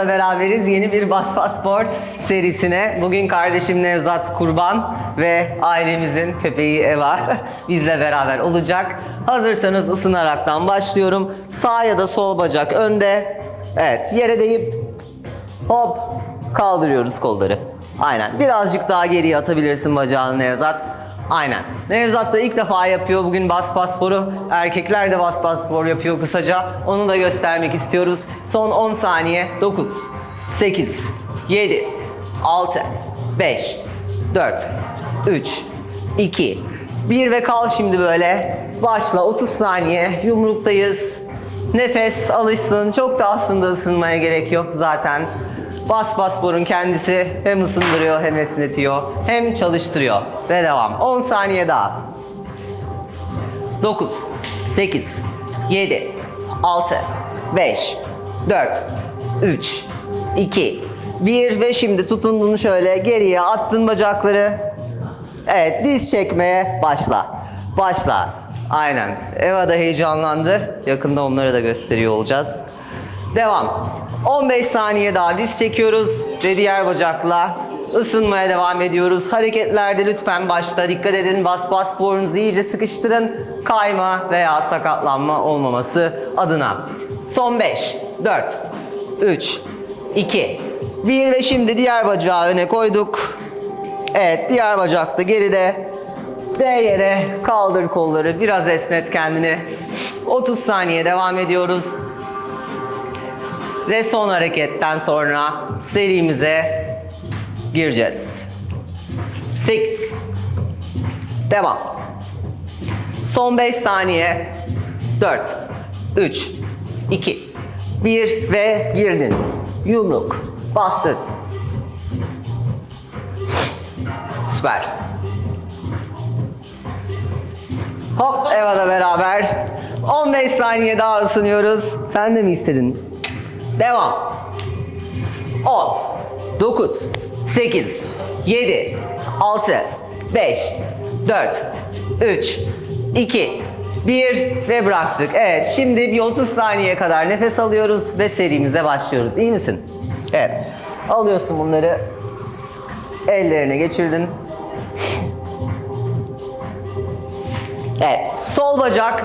da beraberiz yeni bir Bas Paspor serisine. Bugün kardeşim Nevzat Kurban ve ailemizin köpeği Eva bizle beraber olacak. Hazırsanız ısınaraktan başlıyorum. Sağ ya da sol bacak önde. Evet yere değip hop kaldırıyoruz kolları. Aynen birazcık daha geriye atabilirsin bacağını Nevzat. Aynen. Nevzat da ilk defa yapıyor bugün bas pasporu. Erkekler de bas paspor yapıyor kısaca. Onu da göstermek istiyoruz. Son 10 saniye. 9, 8, 7, 6, 5, 4, 3, 2, 1 ve kal şimdi böyle. Başla 30 saniye. Yumruktayız. Nefes alışsın. Çok da aslında ısınmaya gerek yok zaten. Bas Baspor'un kendisi hem ısındırıyor hem esnetiyor hem çalıştırıyor. Ve devam. 10 saniye daha. 9, 8, 7, 6, 5, 4, 3, 2, 1 ve şimdi tutundun şöyle geriye attın bacakları. Evet diz çekmeye başla. Başla. Aynen. Eva da heyecanlandı. Yakında onları da gösteriyor olacağız. Devam. 15 saniye daha diz çekiyoruz ve diğer bacakla ısınmaya devam ediyoruz. Hareketlerde lütfen başta dikkat edin. Bas bas borunuzu iyice sıkıştırın. Kayma veya sakatlanma olmaması adına. Son 5, 4, 3, 2, 1 ve şimdi diğer bacağı öne koyduk. Evet diğer bacak da geride. D yere kaldır kolları biraz esnet kendini. 30 saniye devam ediyoruz. Ve son hareketten sonra serimize gireceğiz. 8 Devam. Son 5 saniye. 4 3 2 1 ve girdin. Yumruk. Bastın. Süper. Hop Eva'da beraber 15 saniye daha ısınıyoruz. Sen de mi istedin? Devam. 10 9 8 7 6 5 4 3 2 1 ve bıraktık. Evet şimdi bir 30 saniye kadar nefes alıyoruz ve serimize başlıyoruz. İyi misin? Evet. Alıyorsun bunları. Ellerine geçirdin. Evet. Sol bacak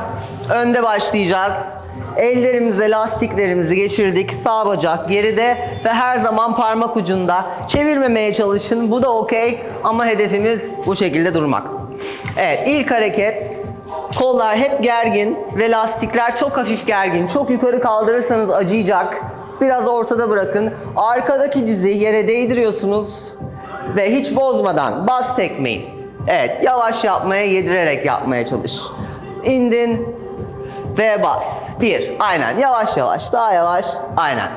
önde başlayacağız. Ellerimize lastiklerimizi geçirdik. Sağ bacak geride ve her zaman parmak ucunda. Çevirmemeye çalışın. Bu da okey ama hedefimiz bu şekilde durmak. Evet ilk hareket. Kollar hep gergin ve lastikler çok hafif gergin. Çok yukarı kaldırırsanız acıyacak. Biraz ortada bırakın. Arkadaki dizi yere değdiriyorsunuz ve hiç bozmadan bas tekmeyi. Evet, yavaş yapmaya, yedirerek yapmaya çalış. İndin ve bas. Bir, aynen. Yavaş yavaş, daha yavaş. Aynen.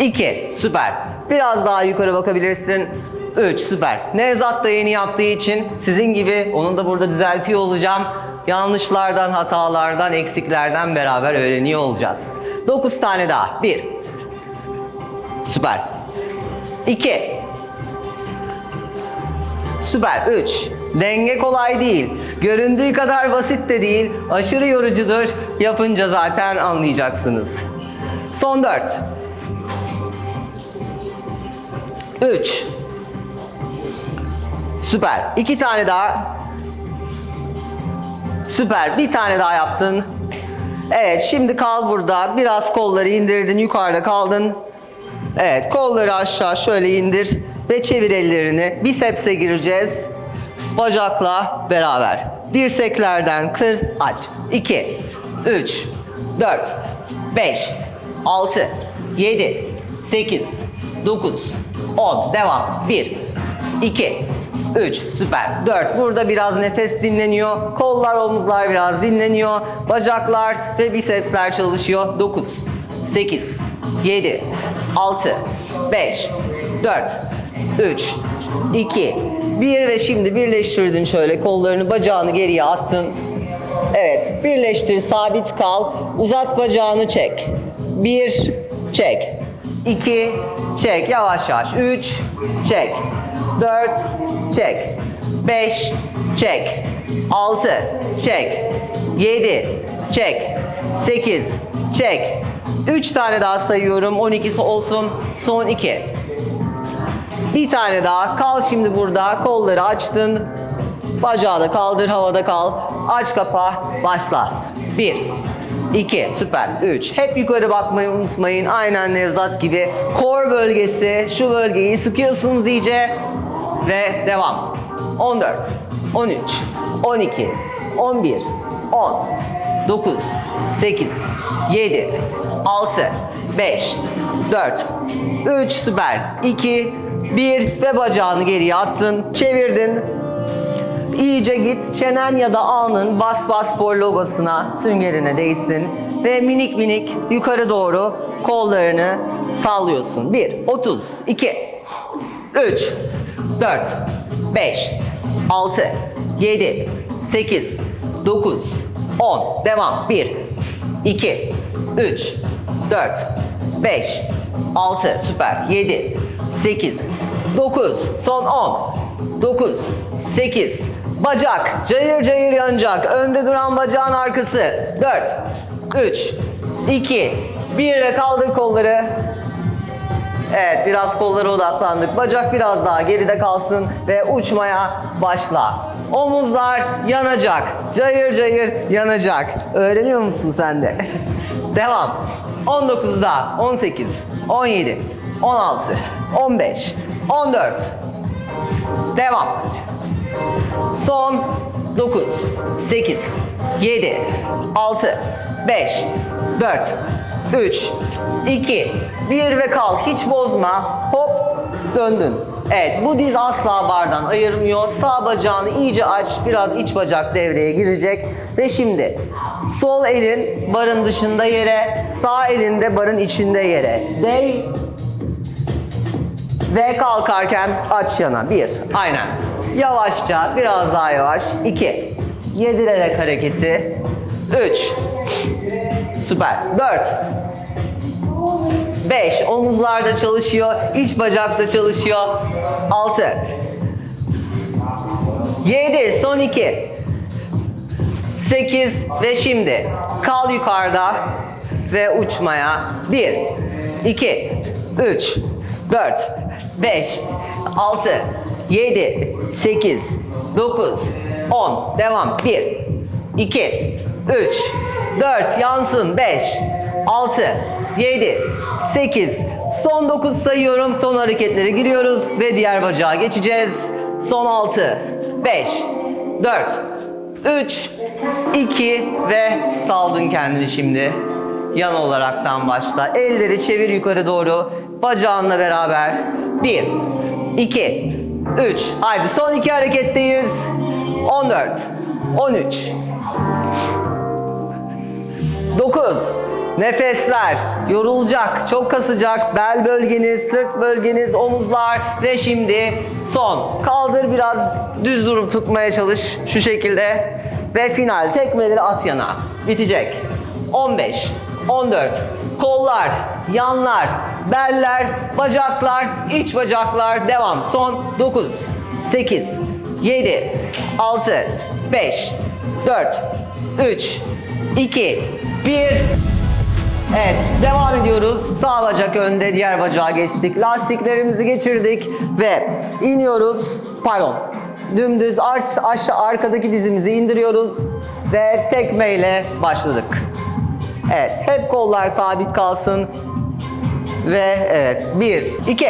İki, süper. Biraz daha yukarı bakabilirsin. Üç, süper. Nevzat da yeni yaptığı için sizin gibi onu da burada düzeltiyor olacağım. Yanlışlardan, hatalardan, eksiklerden beraber öğreniyor olacağız. Dokuz tane daha. Bir. Süper. İki. Süper. 3. Denge kolay değil. Göründüğü kadar basit de değil. Aşırı yorucudur. Yapınca zaten anlayacaksınız. Son 4. 3. Süper. 2 tane daha. Süper. Bir tane daha yaptın. Evet, şimdi kal burada. Biraz kolları indirdin, yukarıda kaldın. Evet, kolları aşağı şöyle indir ve çevir ellerini. Bisepse gireceğiz. Bacakla beraber. Dirseklerden kır, aç. 2, 3, 4, 5, 6, 7, 8, 9, 10. Devam. 1, 2, 3, süper. 4. Burada biraz nefes dinleniyor. Kollar, omuzlar biraz dinleniyor. Bacaklar ve bisepsler çalışıyor. 9, 8, 7, 6, 5, 4, 3, 2, 1 ve şimdi birleştirdin şöyle kollarını bacağını geriye attın. Evet birleştir sabit kal. Uzat bacağını çek. 1 çek. 2 çek yavaş yavaş. 3 çek. 4 çek. 5 çek. 6 çek. 7 çek. 8 çek. 3 tane daha sayıyorum. 12'si olsun. Son 2. Bir tane daha. Kal şimdi burada. Kolları açtın. Bacağı da kaldır. Havada kal. Aç kapa. Başla. 1 2 süper 3 hep yukarı bakmayı unutmayın aynen Nevzat gibi kor bölgesi şu bölgeyi sıkıyorsunuz iyice ve devam 14 13 12 11 10 9 8 7 6 5 4 3 süper 2 1 ve bacağını geriye attın çevirdin İyice git çenen ya da alnın bas bas spor logosuna süngerine değsin ve minik minik yukarı doğru kollarını sallıyorsun. 1, 30, 2, 3, 4, 5, 6, 7, 8, 9, 10. Devam. 1, 2, 3, 4, 5, 6, süper. 7, 8, 9, son 10, 9, 8, bacak cayır cayır yanacak. Önde duran bacağın arkası. 4, 3, 2, 1 ve kaldır kolları. Evet biraz kollara odaklandık. Bacak biraz daha geride kalsın ve uçmaya başla. Omuzlar yanacak. Cayır cayır yanacak. Öğreniyor musun sen de? Devam. 19'da 18, 17, 16, 15, 14. Devam. Son 9, 8, 7, 6, 5, 4, 3, 2, 1 ve kal. Hiç bozma. Hop döndün. Evet bu diz asla bardan ayırmıyor. Sağ bacağını iyice aç. Biraz iç bacak devreye girecek. Ve şimdi sol elin barın dışında yere, sağ elin de barın içinde yere. Değ ve kalkarken aç yana. Bir. Aynen. Yavaşça, biraz daha yavaş. İki. Yedirerek hareketi. Üç. Süper. Dört. Beş. Omuzlarda çalışıyor. iç bacakta çalışıyor. Altı. Yedi. Son iki. 8 ve şimdi kal yukarıda ve uçmaya 1 2 3 4 5 6 7 8 9 10 devam 1 2 3 4 yansın 5 6 7 8 son 9 sayıyorum son hareketlere giriyoruz ve diğer bacağa geçeceğiz son 6 5 4 3, 2 ve saldın kendini şimdi. Yan olaraktan başla. Elleri çevir yukarı doğru. Bacağınla beraber. 1, 2, 3. Haydi son iki hareketteyiz. 14, 13, 9. Nefesler yorulacak, çok kasacak. Bel bölgeniz, sırt bölgeniz, omuzlar ve şimdi son. Kaldır biraz düz durum tutmaya çalış şu şekilde. Ve final tekmeleri at yana. Bitecek. 15, 14. Kollar, yanlar, beller, bacaklar, iç bacaklar devam. Son 9, 8, 7, 6, 5, 4, 3, 2, 1. Evet, devam ediyoruz. Sağ bacak önde, diğer bacağa geçtik. Lastiklerimizi geçirdik ve iniyoruz. Pardon. Dümdüz aş aşağı arkadaki dizimizi indiriyoruz ve tekmeyle başladık. Evet, hep kollar sabit kalsın. Ve evet, bir, iki.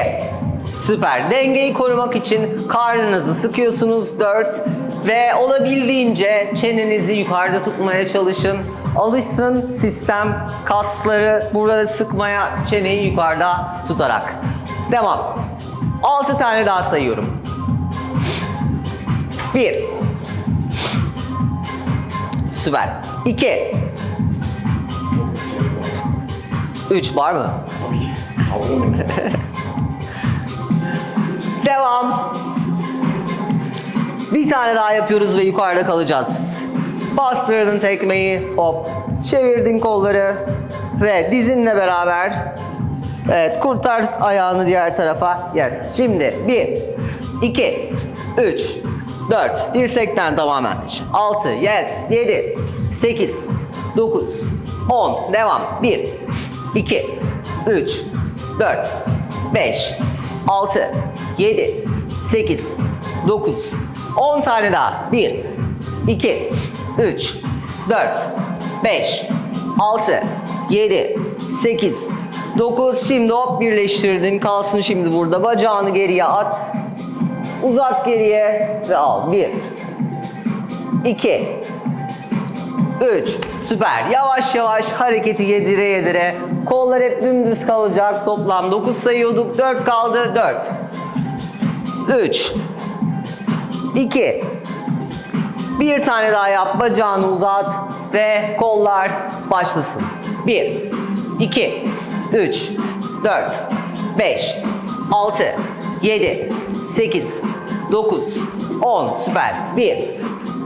Süper. Dengeyi korumak için karnınızı sıkıyorsunuz. 4 ve olabildiğince çenenizi yukarıda tutmaya çalışın. Alışsın sistem kasları burada sıkmaya çeneyi yukarıda tutarak. Devam. 6 tane daha sayıyorum. 1 Süper. 2 3 var mı? Devam. Bir tane daha yapıyoruz ve yukarıda kalacağız. Bastırdın tekmeyi, hop. Çevirdin kolları ve dizinle beraber Evet, kurtar ayağını diğer tarafa. Yes. Şimdi 1 2 3 4 dirsekten tamamen. 6 yes 7 8 9 10 devam. 1 2, 3, 4, 5, 6, 7, 8, 9, 10 tane daha. 1, 2, 3, 4, 5, 6, 7, 8, 9. Şimdi hop birleştirdin. Kalsın şimdi burada. Bacağını geriye at. Uzat geriye ve al. 1, 2, 3. Süper. Yavaş yavaş hareketi yedire yedire. Kollar hep dümdüz kalacak. Toplam 9 sayıyorduk. 4 kaldı. 4. 3. 2. Bir tane daha yap. Bacağını uzat ve kollar başlasın. 1 2 3 4 5 6 7 8 9 10 süper. 1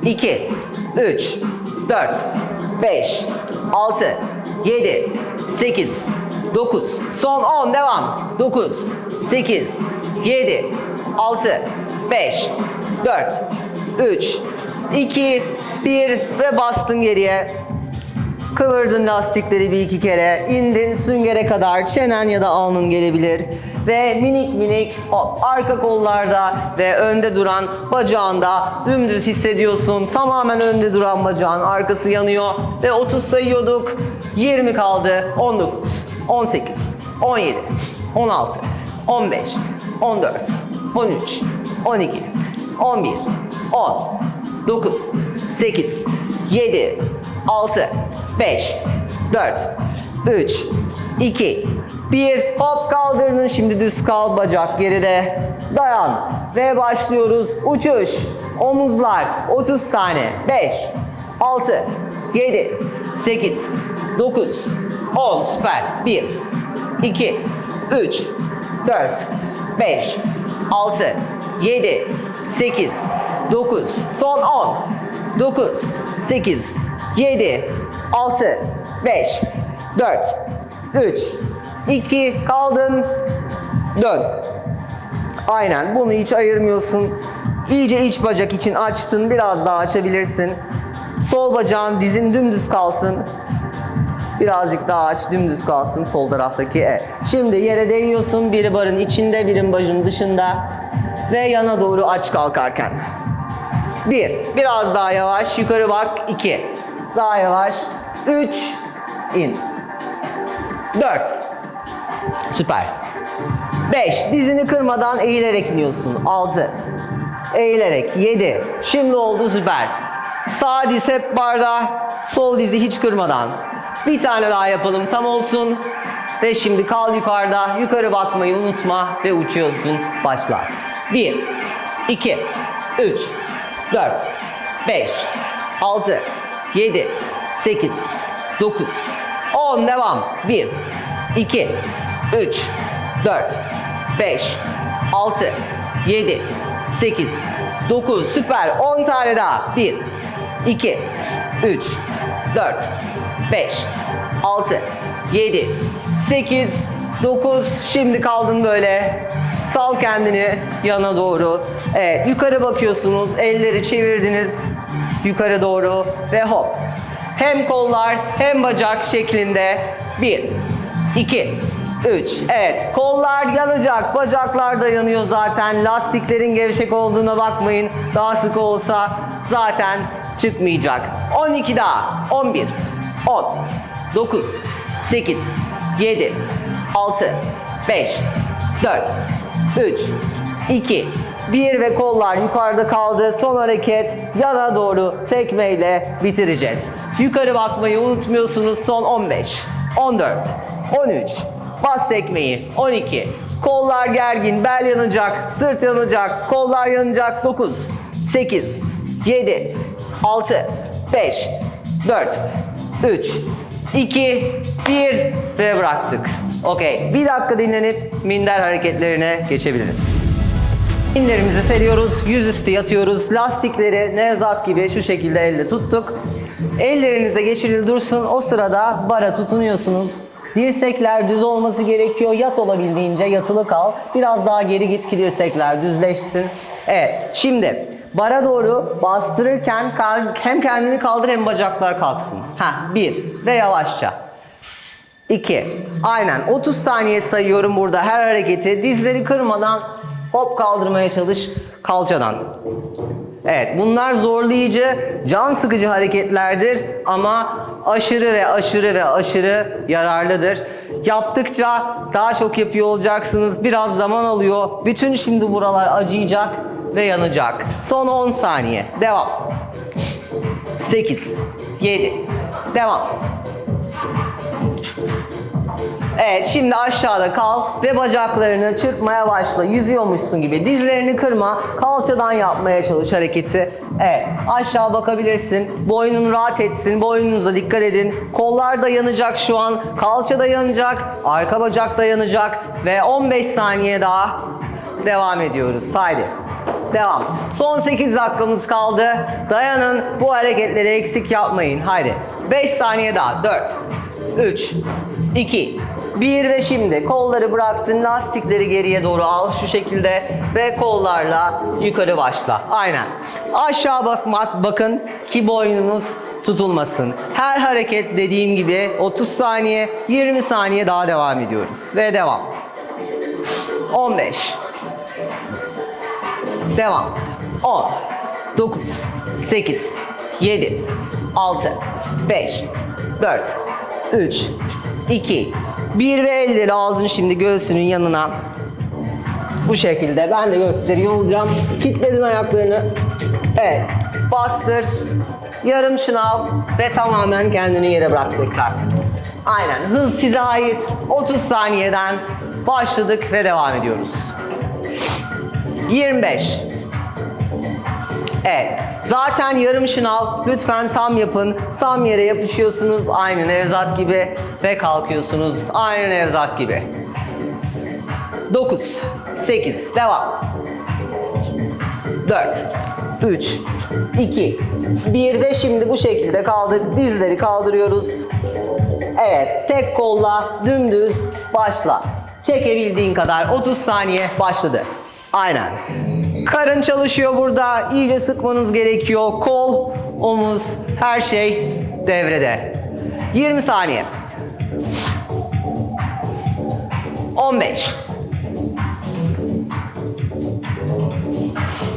2 3 4 5 6 7 8 9 son 10 devam. 9 8 7 6 5 4 3 2 1 ve bastın geriye Kıvırdın lastikleri bir iki kere, indin süngere kadar çenen ya da alnın gelebilir. Ve minik minik hop, arka kollarda ve önde duran bacağında dümdüz hissediyorsun. Tamamen önde duran bacağın arkası yanıyor ve 30 sayıyorduk. 20 kaldı. 19, 18, 17, 16, 15, 14, 13, 12, 11, 10, 9, 8, 7, 6, 5, 4, 3, 2, 1. Hop kaldırdın. Şimdi düz kal. Bacak geride. Dayan. Ve başlıyoruz. Uçuş. Omuzlar. 30 tane. 5, 6, 7, 8, 9, 10. Süper. 1, 2, 3, 4, 5, 6, 7, 8, 9, son 10, 9, 8, 7, 6, 5, 4, 3, 2, kaldın, dön. Aynen bunu hiç ayırmıyorsun. İyice iç bacak için açtın biraz daha açabilirsin. Sol bacağın dizin dümdüz kalsın. Birazcık daha aç, dümdüz kalsın sol taraftaki E. Şimdi yere değiyorsun, biri barın içinde, biri bacın dışında. Ve yana doğru aç kalkarken. Bir, biraz daha yavaş, yukarı bak, iki. Daha yavaş, üç, in. Dört. Süper. 5. Dizini kırmadan eğilerek iniyorsun. 6. Eğilerek. 7. Şimdi oldu süper. Sağ diz hep barda. Sol dizi hiç kırmadan. Bir tane daha yapalım tam olsun. Ve şimdi kal yukarıda. Yukarı bakmayı unutma ve uçuyorsun. Başla. 1 2 3 4 5 6 7 8 9 10 devam. 1 2 3 4 5 6 7 8 9 süper. 10 tane daha. 1 2 3 4 5 6 7 8 9 şimdi kaldın böyle. Sal kendini yana doğru. Evet yukarı bakıyorsunuz. Elleri çevirdiniz. Yukarı doğru. Ve hop hem kollar hem bacak şeklinde. 1 2 3 evet kollar yanacak bacaklar da yanıyor zaten. Lastiklerin gevşek olduğuna bakmayın. Daha sık olsa zaten çıkmayacak. 12 daha. 11 10 9 8 7 6 5 4 3 2 1 ve kollar yukarıda kaldı. Son hareket yana doğru tekmeyle bitireceğiz. Yukarı bakmayı unutmuyorsunuz. Son 15, 14, 13. Bas tekmeyi. 12. Kollar gergin, bel yanacak, sırt yanacak, kollar yanacak. 9, 8, 7, 6, 5, 4, 3, 2, 1 ve bıraktık. Okey. Bir dakika dinlenip minder hareketlerine geçebiliriz. Minderimizi seriyoruz, yüzüstü yatıyoruz. Lastikleri Nevzat gibi şu şekilde elde tuttuk. Ellerinize geçiril dursun. O sırada bara tutunuyorsunuz. Dirsekler düz olması gerekiyor. Yat olabildiğince yatılı kal. Biraz daha geri git ki dirsekler düzleşsin. Evet. Şimdi bara doğru bastırırken hem kendini kaldır hem bacaklar kalksın. Ha bir ve yavaşça. 2. Aynen 30 saniye sayıyorum burada her hareketi. Dizleri kırmadan hop kaldırmaya çalış kalçadan. Evet bunlar zorlayıcı, can sıkıcı hareketlerdir ama aşırı ve aşırı ve aşırı yararlıdır. Yaptıkça daha çok yapıyor olacaksınız. Biraz zaman alıyor. Bütün şimdi buralar acıyacak ve yanacak. Son 10 saniye. Devam. 8 7 Devam. Evet şimdi aşağıda kal ve bacaklarını çırpmaya başla. Yüzüyormuşsun gibi. Dizlerini kırma. Kalçadan yapmaya çalış hareketi. Evet aşağı bakabilirsin. Boynun rahat etsin. Boynunuza dikkat edin. Kollar da yanacak şu an. Kalça da yanacak. Arka bacak da yanacak. Ve 15 saniye daha devam ediyoruz. Haydi. Devam. Son 8 dakikamız kaldı. Dayanın. Bu hareketleri eksik yapmayın. Haydi. 5 saniye daha. 4 3 2 1 ve şimdi kolları bıraktın lastikleri geriye doğru al şu şekilde ve kollarla yukarı başla. Aynen. Aşağı bakmak bakın ki boynunuz tutulmasın. Her hareket dediğim gibi 30 saniye 20 saniye daha devam ediyoruz ve devam. 15 Devam. 10, 9, 8, 7, 6, 5, 4, 3, 2, 1 ve elleri aldın şimdi göğsünün yanına. Bu şekilde ben de gösteriyor olacağım. Kitledin ayaklarını. Evet. Bastır. Yarım şınav ve tamamen kendini yere bırak tekrar. Aynen. Hız size ait. 30 saniyeden başladık ve devam ediyoruz. 25. Evet. Zaten yarım şınav. Lütfen tam yapın. Tam yere yapışıyorsunuz. Aynı Nevzat gibi. Ve kalkıyorsunuz. Aynı Nevzat gibi. 9. 8. Devam. 4. 3. 2. 1 de şimdi bu şekilde kaldık. Dizleri kaldırıyoruz. Evet. Tek kolla dümdüz başla. Çekebildiğin kadar 30 saniye başladı. Aynen. Karın çalışıyor burada. İyice sıkmanız gerekiyor. Kol, omuz, her şey devrede. 20 saniye. 15.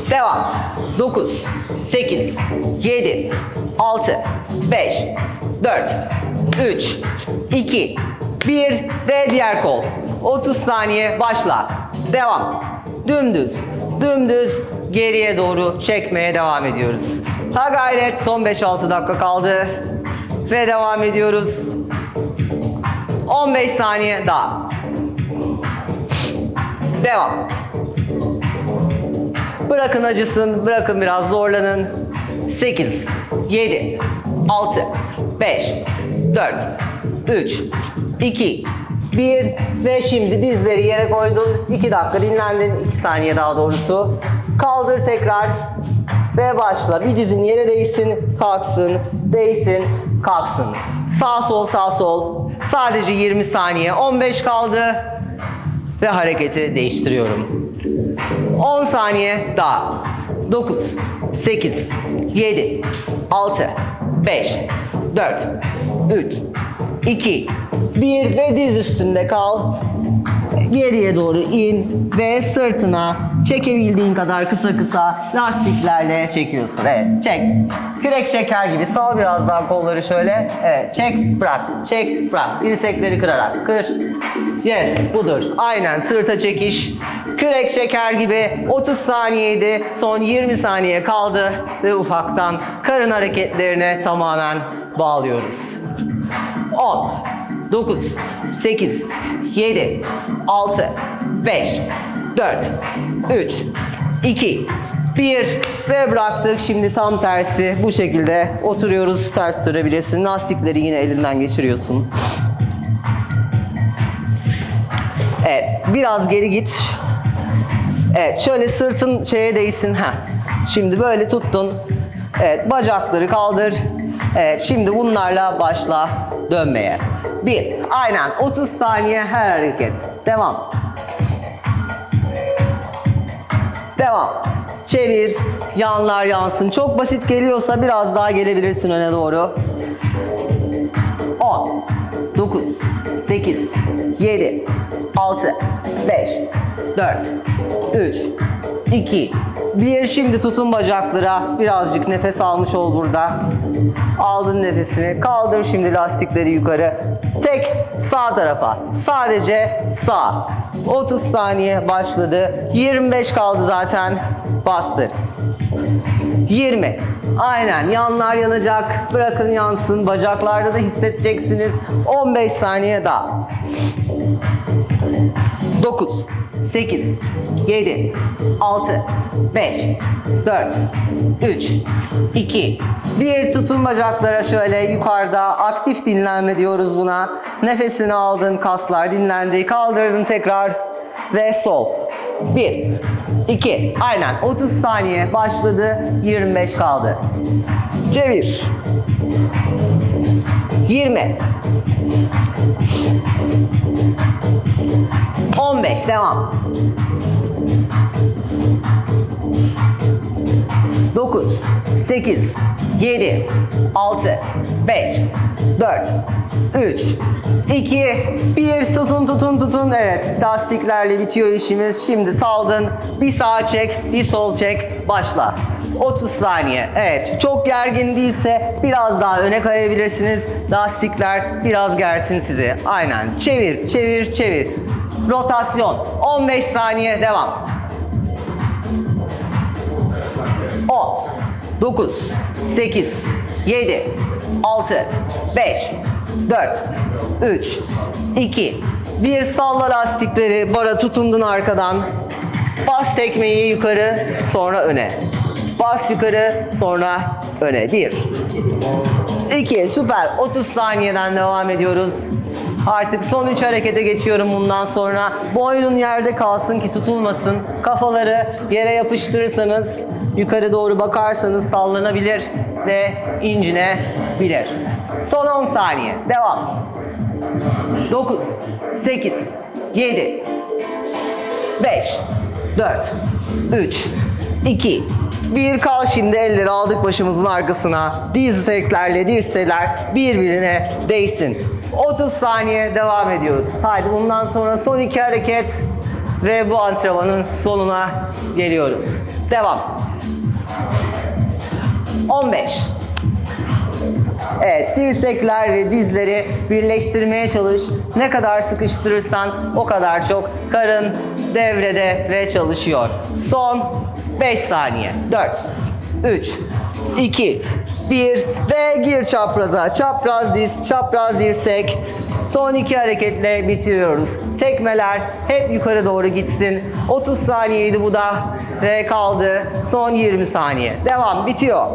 Devam. 9, 8, 7, 6, 5, 4, 3, 2, 1 ve diğer kol. 30 saniye başla. Devam. Dümdüz, dümdüz geriye doğru çekmeye devam ediyoruz. Ha gayret son 5-6 dakika kaldı. Ve devam ediyoruz. 15 saniye daha. Devam. Bırakın acısın, bırakın biraz zorlanın. 8, 7, 6, 5, 4, 3, 2, 1 ve şimdi dizleri yere koydun. 2 dakika dinlendin. 2 saniye daha doğrusu. Kaldır tekrar ve başla. Bir dizin yere değsin, kalksın, değsin, kalksın. Sağ sol sağ sol. Sadece 20 saniye. 15 kaldı. Ve hareketi değiştiriyorum. 10 saniye daha. 9, 8, 7, 6, 5, 4, 3, 2, 1 ve diz üstünde kal. Geriye doğru in ve sırtına çekebildiğin kadar kısa kısa lastiklerle çekiyorsun. Evet çek. Kürek çeker gibi sağ biraz daha kolları şöyle. Evet çek bırak çek bırak. Dirsekleri kırarak kır. Yes budur. Aynen sırta çekiş. Kürek çeker gibi 30 saniyeydi. Son 20 saniye kaldı ve ufaktan karın hareketlerine tamamen bağlıyoruz. 10, 9, 8, 7, 6, 5, 4, 3, 2, 1 ve bıraktık. Şimdi tam tersi bu şekilde oturuyoruz. Ters dönebilirsin. Lastikleri yine elinden geçiriyorsun. Evet, biraz geri git. Evet, şöyle sırtın şeye değsin. Ha. Şimdi böyle tuttun. Evet, bacakları kaldır. Evet, şimdi bunlarla başla dönmeye. Bir, aynen 30 saniye her hareket. Devam. Devam. Çevir, yanlar yansın. Çok basit geliyorsa biraz daha gelebilirsin öne doğru. 10, 9, 9, 8, 7, 6, 5, 4, 3, 2, 1. Şimdi tutun bacaklara. Birazcık nefes almış ol burada. Aldın nefesini. Kaldır şimdi lastikleri yukarı. Tek sağ tarafa. Sadece sağ. 30 saniye başladı. 25 kaldı zaten. Bastır. 20. Aynen yanlar yanacak. Bırakın yansın. Bacaklarda da hissedeceksiniz. 15 saniye daha. 9, 8, 7, 6, 5, 4, 3, 2, 1. Tutun bacaklara şöyle yukarıda. Aktif dinlenme diyoruz buna. Nefesini aldın, kaslar dinlendi. Kaldırdın tekrar ve sol. 1, 2, aynen 30 saniye başladı. 25 kaldı. Çevir. 20. 15 devam. 9 8 7 6 5 4 3 2 1 tutun tutun tutun. Evet lastiklerle bitiyor işimiz. Şimdi saldın. Bir sağ çek bir sol çek. Başla. 30 saniye. Evet çok gergin değilse biraz daha öne kayabilirsiniz. Lastikler biraz gersin sizi. Aynen. Çevir çevir çevir. Rotasyon. 15 saniye. Devam. 10, 9, 8, 7, 6, 5, 4, 3, 2, 1 salla lastikleri, bara tutundun arkadan. Bas tekmeyi yukarı, sonra öne. Bas yukarı, sonra öne. 1, 2, süper. 30 saniyeden devam ediyoruz. Artık son 3 harekete geçiyorum bundan sonra. Boynun yerde kalsın ki tutulmasın. Kafaları yere yapıştırırsanız, yukarı doğru bakarsanız sallanabilir ve incinebilir. Son 10 saniye. Devam. 9, 8, 7, 5, 4, 3, 2, 1 kal şimdi elleri aldık başımızın arkasına. Dirseklerle dirsekler birbirine değsin. 30 saniye devam ediyoruz. Haydi bundan sonra son iki hareket ve bu antrenmanın sonuna geliyoruz. Devam. 15. Evet, dirsekler ve dizleri birleştirmeye çalış. Ne kadar sıkıştırırsan o kadar çok karın devrede ve çalışıyor. Son 5 saniye. 4, 3, 2, 1 ve gir çapraza. Çapraz diz, çapraz dirsek. Son iki hareketle bitiriyoruz. Tekmeler hep yukarı doğru gitsin. 30 saniyeydi bu da ve kaldı son 20 saniye. Devam, bitiyor.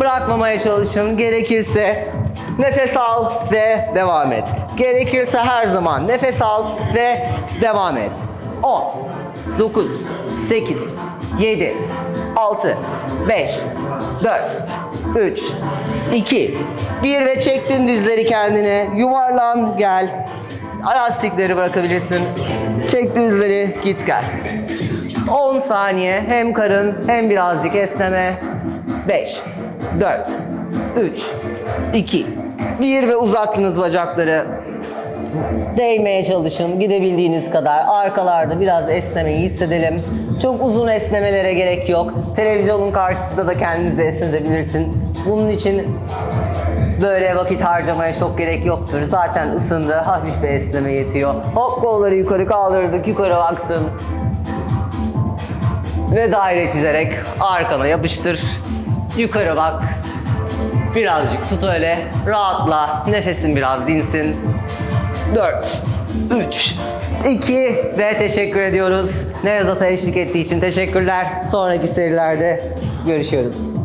Bırakmamaya çalışın. Gerekirse nefes al ve devam et. Gerekirse her zaman nefes al ve devam et. 10, 9, 8, 7, 6, 5, 4, 3, 2, 1 ve çektin dizleri kendine. Yuvarlan gel. Lastikleri bırakabilirsin. Çek dizleri git gel. 10 saniye hem karın hem birazcık esneme. 5, 4, 3, 2, 1 ve uzattınız bacakları. Değmeye çalışın gidebildiğiniz kadar. Arkalarda biraz esnemeyi hissedelim. Çok uzun esnemelere gerek yok. Televizyonun karşısında da kendinizi esnetebilirsin. Bunun için böyle vakit harcamaya çok gerek yoktur. Zaten ısındı. Hafif bir esneme yetiyor. Hop kolları yukarı kaldırdık. Yukarı baktın. Ve daire çizerek arkana yapıştır. Yukarı bak. Birazcık tut öyle. Rahatla. Nefesin biraz dinsin. 4, 3, 2 ve teşekkür ediyoruz. Nevzat'a eşlik ettiği için teşekkürler. Sonraki serilerde görüşüyoruz.